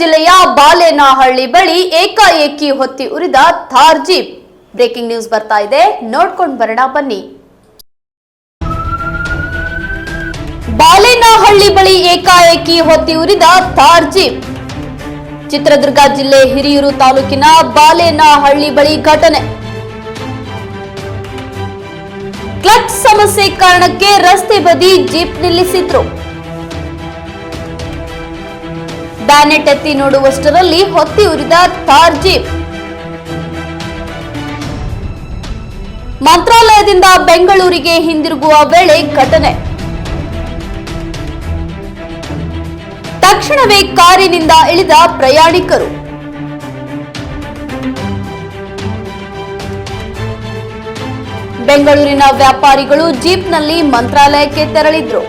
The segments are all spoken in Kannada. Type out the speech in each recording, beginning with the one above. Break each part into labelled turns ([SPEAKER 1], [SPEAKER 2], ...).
[SPEAKER 1] ಜಿಲ್ಲೆಯ ಬಾಲೇನಹಳ್ಳಿ ಬಳಿ ಏಕಾಏಕಿ ಹೊತ್ತಿ ಉರಿದ ಥಾರ್ ಜೀಪ್ ಬ್ರೇಕಿಂಗ್ ನ್ಯೂಸ್ ಬರ್ತಾ ಇದೆ. ನೋಡ್ಕೊಂಡು ಬರೋಣ, ಬನ್ನಿ. ಬಾಲೇನಹಳ್ಳಿ ಬಳಿ ಏಕಾಏಕಿ ಹೊತ್ತಿ ಉರಿದ ಥಾರ್ ಜೀಪ್ ಚಿತ್ರದುರ್ಗ ಜಿಲ್ಲೆ ಹಿರಿಯೂರು ತಾಲೂಕಿನ ಬಾಲೇನಹಳ್ಳಿ ಬಳಿ ಘಟನೆ. ಕ್ಲಚ್ ಸಮಸ್ಯೆ ಕಾರಣಕ್ಕೆ ರಸ್ತೆ ಬದಿ ಜೀಪ್ ನಿಲ್ಲಿಸಿದ್ರು. ಬ್ಯಾನೆಟ್ ಎತ್ತಿ ನೋಡುವಷ್ಟರಲ್ಲಿ ಹೊತ್ತಿ ಉರಿದ ಥಾರ್ ಜೀಪ್ ಮಂತ್ರಾಲಯದಿಂದ ಬೆಂಗಳೂರಿಗೆ ಹಿಂದಿರುಗುವ ವೇಳೆ ಘಟನೆ. ತಕ್ಷಣವೇ ಕಾರಿನಿಂದ ಇಳಿದ ಪ್ರಯಾಣಿಕರು. ಬೆಂಗಳೂರಿನ ವ್ಯಾಪಾರಿಗಳು ಜೀಪ್ನಲ್ಲಿ ಮಂತ್ರಾಲಯಕ್ಕೆ ತೆರಳಿದ್ರು.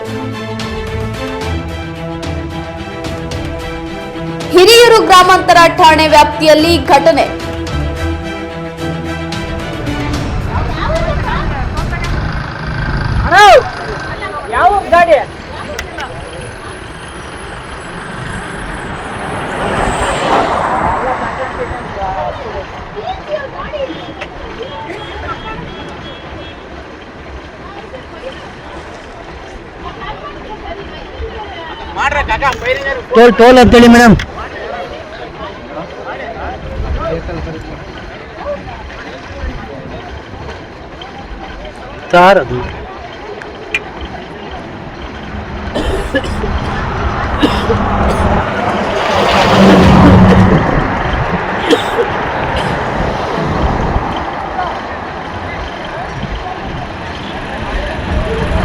[SPEAKER 1] ಹಿರಿಯೂರು ಗ್ರಾಮಾಂತರ ಠಾಣೆ ವ್ಯಾಪ್ತಿಯಲ್ಲಿ ಘಟನೆ.
[SPEAKER 2] ಯಾವ ಗಾಡಿ?
[SPEAKER 3] ಟೋಲ್ ಟೋಲ್ ಅಂತೇಳಿ ಮೇಡಮ್. Tá, Cara do.